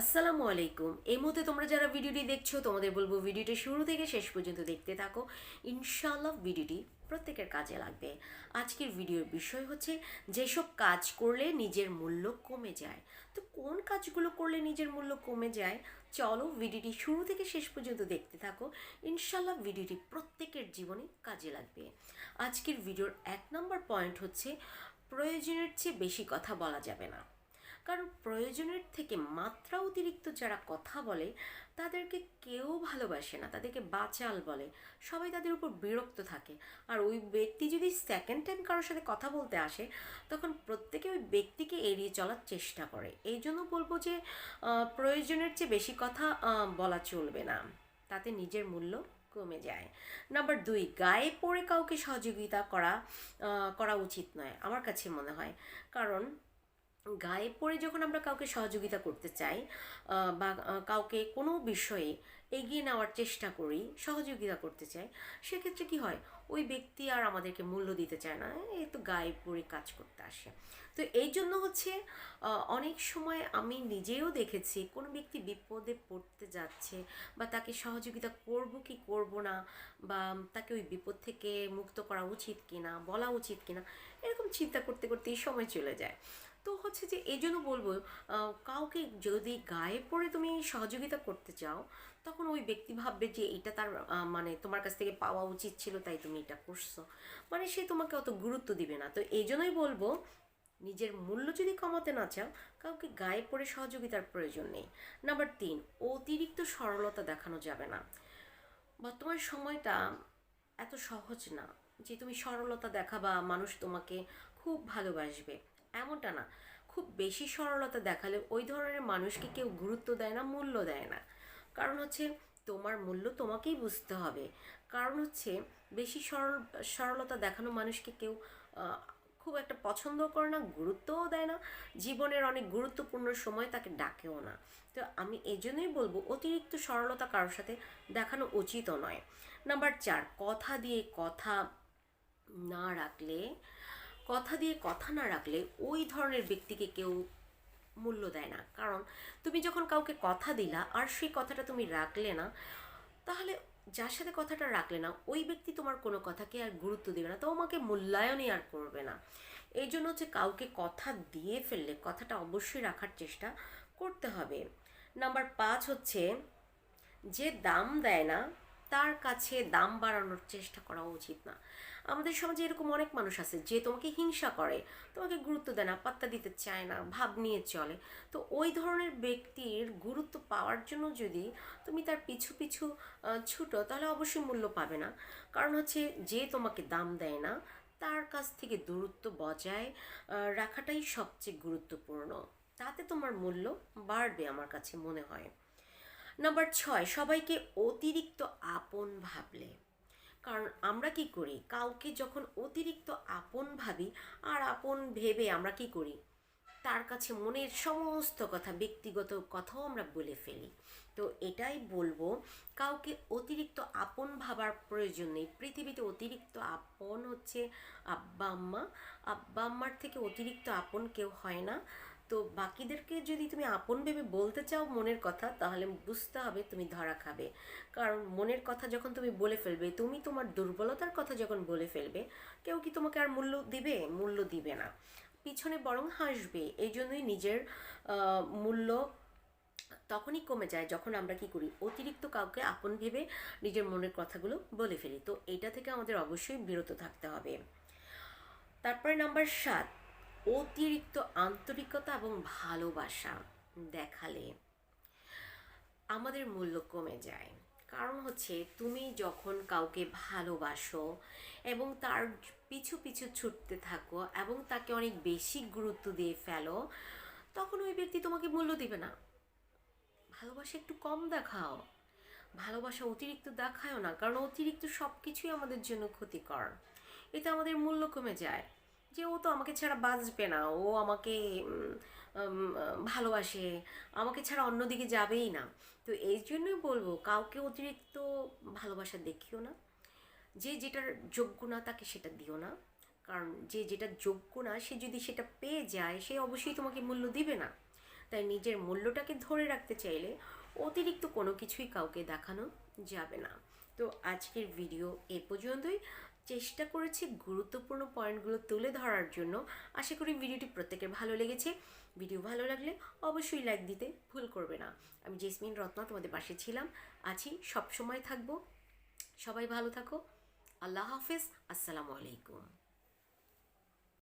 আসসালামু আলাইকুম। এই মুহূর্তে তোমরা যারা ভিডিওটি দেখছ, তোমাদের বলব ভিডিওটি শুরু থেকে শেষ পর্যন্ত দেখতে থাকো। ইনশাআল্লাহ ভিডিওটি প্রত্যেকের কাজে লাগবে। আজকের ভিডিওর বিষয় হচ্ছে, যেসব কাজ করলে নিজের মূল্য কমে যায়। তো কোন কাজগুলো করলে নিজের মূল্য কমে যায়? চলো ভিডিওটি শুরু থেকে শেষ পর্যন্ত দেখতে থাকো। ইনশাল্লাহ ভিডিওটি প্রত্যেকের জীবনে কাজে লাগবে। আজকের ভিডিওর এক নম্বর পয়েন্ট হচ্ছে, প্রয়োজনের চেয়ে বেশি কথা বলা যাবে না। কারণ প্রয়োজনের থেকে মাত্রা অতিরিক্ত যারা কথা বলে, তাদেরকে কেউ ভালোবাসে না, তাদেরকে বাচাল বলে। সবাই তাদের উপর বিরক্ত থাকে। আর ওই ব্যক্তি যদি সেকেন্ড টাইম কারোর সাথে কথা বলতে আসে, তখন প্রত্যেকে ওই ব্যক্তিকে এড়িয়ে চলার চেষ্টা করে। এই জন্য বলব যে প্রয়োজনের চেয়ে বেশি কথা বলা চলবে না। তাতে নিজের মূল্য কমে যায়। নাম্বার দুই, গায়ে পড়ে কাউকে সহযোগিতা করা করা উচিত নয়, আমার কাছে মনে হয়। কারণ গায়ে পড়ে যখন আমরা কাউকে সহযোগিতা করতে চাই বা কাউকে কোনো বিষয়ে এগিয়ে নেওয়ার চেষ্টা করি, সহযোগিতা করতে চাই, সেক্ষেত্রে কি হয়? ওই ব্যক্তি আর আমাদেরকে মূল্য দিতে চায় না এই তো গায়ে পড়ে কাজ করতে আসে। তো এই জন্য হচ্ছে অনেক সময় আমি নিজেও দেখেছি, কোনো ব্যক্তি বিপদে পড়তে যাচ্ছে, বা তাকে সহযোগিতা করব কি করব না, বা তাকে ওই বিপদ থেকে মুক্ত করা উচিত কিনা, বলা উচিত কিনা, এরকম চিন্তা করতে করতেই সময় চলে যায়। তো হচ্ছে যে এই জন্য বলব কাউকে যদি গায়ে পড়ে তুমি সহযোগিতা করতে চাও, তখন ওই ব্যক্তি ভাববে যে এটা তার মানে তোমার কাছ থেকে পাওয়া উচিত ছিল, তাই তুমি এটা করছ। মানে সে তোমাকে অত গুরুত্ব দিবে না। তো এই জন্যই বলব, নিজের মূল্য যদি কমাতে না চাও, কাউকে গায়ে পড়ে সহযোগিতার প্রয়োজন নেই। নাম্বার তিন, অতিরিক্ত সরলতা দেখানো যাবে না। বর্তমান সময়টা এত সহজ না যে তুমি সরলতা দেখাবা, মানুষ তোমাকে খুব ভালোবাসবে। এমনটা না। খুব বেশি সরলতা দেখালে ওই ধরনের মানুষকে কেউ গুরুত্ব দেয় না, মূল্য দেয় না। কারণ হচ্ছে তোমার মূল্য তোমাকেই বুঝতে হবে। কারণ হচ্ছে বেশি সরল, সরলতা দেখানো মানুষকে কেউ খুব একটা পছন্দ করে না, গুরুত্বও দেয় না। জীবনের অনেক গুরুত্বপূর্ণ সময় তাকে ডাকেও না। তো আমি এই জন্যই বলব, অতিরিক্ত সরলতা কারোর সাথে দেখানো উচিতও নয়। নাম্বার চার, কথা দিয়ে কথা না রাখলে কথা দিয়ে কথা না রাখলে ওই ধরনের ব্যক্তিকে কেউ মূল্য দেয় না। কারণ তুমি যখন কাউকে কথা দিলা আর সেই কথাটা তুমি রাখলে না, তাহলে যার সাথে কথাটা রাখলে না, ওই ব্যক্তি তোমার কোনো কথাকে আর গুরুত্ব দেবে না। তোমাকে মূল্যায়নই আর করবে না। এই জন্য হচ্ছে কাউকে কথা দিয়ে ফেললে, কথাটা অবশ্যই রাখার চেষ্টা করতে হবে। নাম্বার পাঁচ হচ্ছে, যে দাম দেয় না তার কাছে দাম বাড়ানোর চেষ্টা করা উচিত না। আমাদের সমাজে এরকম অনেক মানুষ আছে যে তোমাকে হিংসা করে, তোমাকে গুরুত্ব দেয় না, পাত্তা দিতে চায় না, ভাব নিয়ে চলে। তো ওই ধরনের ব্যক্তির গুরুত্ব পাওয়ার জন্য যদি তুমি তার পিছু পিছু ছুটো, তাহলে অবশ্যই মূল্য পাবে না। কারণ হচ্ছে যে তোমাকে দাম দেয় না, তার কাছ থেকে দূরত্ব বজায় রাখাটাই সবচেয়ে গুরুত্বপূর্ণ। তাতে তোমার মূল্য বাড়বে আমার কাছে মনে হয়। নাম্বার ছয়, সবাইকে অতিরিক্ত আপন ভাবলে। কারণ আমরা কি করি? কাউকে যখন অতিরিক্ত আপন ভাবি আর আপন ভেবে আমরা কি করি? তার কাছে মনের সমস্ত কথা, ব্যক্তিগত কথাও আমরা বলে ফেলি। তো এটাই বলব, কাউকে অতিরিক্ত আপন ভাবার প্রয়োজন নেই। পৃথিবীতে অতিরিক্ত আপন হচ্ছে আব্বা, আম্মা। আব্বা, আম্মার থেকে অতিরিক্ত আপন কেউ হয় না। তো বাকিদেরকে যদি তুমি আপন ভেবে বলতে চাও মনের কথা, তাহলে বুঝতে হবে তুমি ধরা খাবে। কারণ মনের কথা যখন তুমি বলে ফেলবে, তুমি তোমার দুর্বলতার কথা যখন বলে ফেলবে, কেউ কি তোমাকে আর মূল্য দিবে? মূল্য দিবে না। পিছনে বরং হাসবে। এই জন্যই নিজের মূল্য তখনই কমে যায় যখন আমরা কি করি? অতিরিক্ত কাউকে আপন ভেবে নিজের মনের কথাগুলো বলে ফেলি। তো এটা থেকে আমাদের অবশ্যই বিরত থাকতে হবে। তারপরে নাম্বার সাত। অতিরিক্ত আন্তরিকতা এবং ভালোবাসা দেখালে আমাদের মূল্য কমে যায়। কারণ হচ্ছে, তুমি যখন কাউকে ভালোবাসো এবং তার পিছু পিছু ছুটতে থাকো এবং তাকে অনেক বেশি গুরুত্ব দিয়ে ফেলো, তখন ওই ব্যক্তি তোমাকে মূল্য দিবে না। ভালোবাসা একটু কম দেখাও। ভালোবাসা অতিরিক্ত দেখায়ও না, কারণ অতিরিক্ত সব কিছুই আমাদের জন্য ক্ষতিকর। এতে আমাদের মূল্য কমে যায়। ও তো আমাকে ছাড়া বাঁচবে না, ও আমাকে ভালোবাসে, আমাকে ছাড়া অন্যদিকে যাবেই না। তো এই জন্যই বলব, কাউকে অতিরিক্ত ভালোবাসা দেখিও না। যে যেটার যোগ্য না, তাকে সেটা দিও না। কারণ যে যেটা যোগ্য না, সে যদি সেটা পেয়ে যায়, সে অবশ্যই তোমাকে মূল্য দিবে না। তাই নিজের মূল্যটাকে ধরে রাখতে চাইলে অতিরিক্ত কোনো কিছুই কাউকে দেখানো যাবে না। তো আজকের ভিডিও এ পর্যন্তই। চেষ্টা করেছি গুরুত্বপূর্ণ পয়েন্টগুলো তুলে ধরার জন্য। আশা করি ভিডিওটি প্রত্যেকের ভালো লেগেছে। ভিডিও ভালো লাগলে অবশ্যই লাইক দিতে ভুল করবে না। আমি জেসমিন রত্না তোমাদের পাশে ছিলাম। আছি সবসময় থাকব। সবাই ভালো থাকো। আল্লাহ হাফেজ। আসসালামু আলাইকুম।